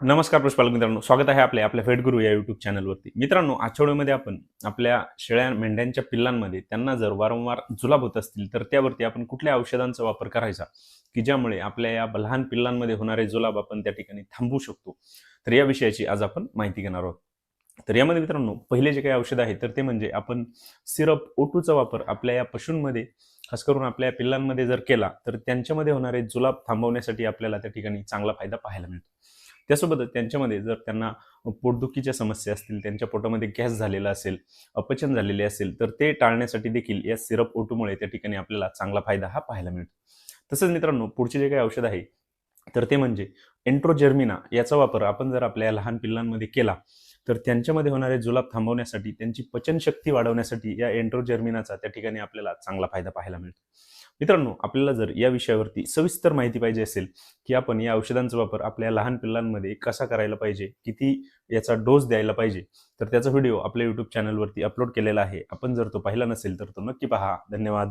नमस्कार पुष्पालक मित्रांनो स्वागत आहे आपल्या आपल्या फेडगुरू या युट्यूब चॅनलवरती मित्रांनो आठवड्यामध्ये आपण आपल्या शेळ्या मेंढ्यांच्या पिल्लांमध्ये त्यांना जर वारंवार जुलाब होत असतील तर त्यावरती आपण कुठल्या औषधांचा वापर करायचा? की ज्यामुळे आपल्या या लहान पिल्लांमध्ये होणारे जुलाब आपण त्या ठिकाणी थांबवू शकतो? तर या विषयाची आज आपण माहिती घेणार आहोत. तर यामध्ये मित्रांनो पहिले जे काही औषध आहे तर ते म्हणजे आपण सिरप ओटूचा वापर आपल्या या पशूंमध्ये खास करून आपल्या पिल्लांमध्ये जर केला तर त्यांच्यामध्ये होणारे जुलाब थांबवण्यासाठी आपल्याला त्या ठिकाणी चांगला फायदा पाहायला मिळतो. त्यासोबतच त्यांच्यामध्ये जर त्यांना पोटदुखीच्या समस्या असतील त्यांच्या पोटामध्ये गॅस झालेला असेल अपचन झालेले असेल तर ते टाळण्यासाठी देखील या सिरप ओटूमुळे त्या ठिकाणी आपल्याला चांगला फायदा हा पाहायला मिळतो. तसंच मित्रांनो पुढचे जे काही औषध आहे तर ते म्हणजे एन्ट्रोजर्मिना याचा वापर आपण जर आपल्या लहान पिल्लांमध्ये केला तर त्यांच्यामध्ये होणारे जुलाब थांबवण्यासाठी त्यांची पचनशक्ती वाढवण्यासाठी या एन्ट्रोजर्मिनाचा त्या ठिकाणी आपल्याला चांगला फायदा पाहायला मिळतो. मित्रांनो आपल्याला जर या विषयावरती सविस्तर माहिती पाहिजे असेल की आपण या औषधांचा वापर आपल्या लहान पिल्लांमध्ये कसा करायला पाहिजे किती याचा डोस द्यायला पाहिजे तर त्याचा व्हिडिओ आपल्या यूट्यूब चॅनलवरती अपलोड केलेला आहे. आपण जर तो पाहिला नसेल तर तो नक्की पहा. धन्यवाद.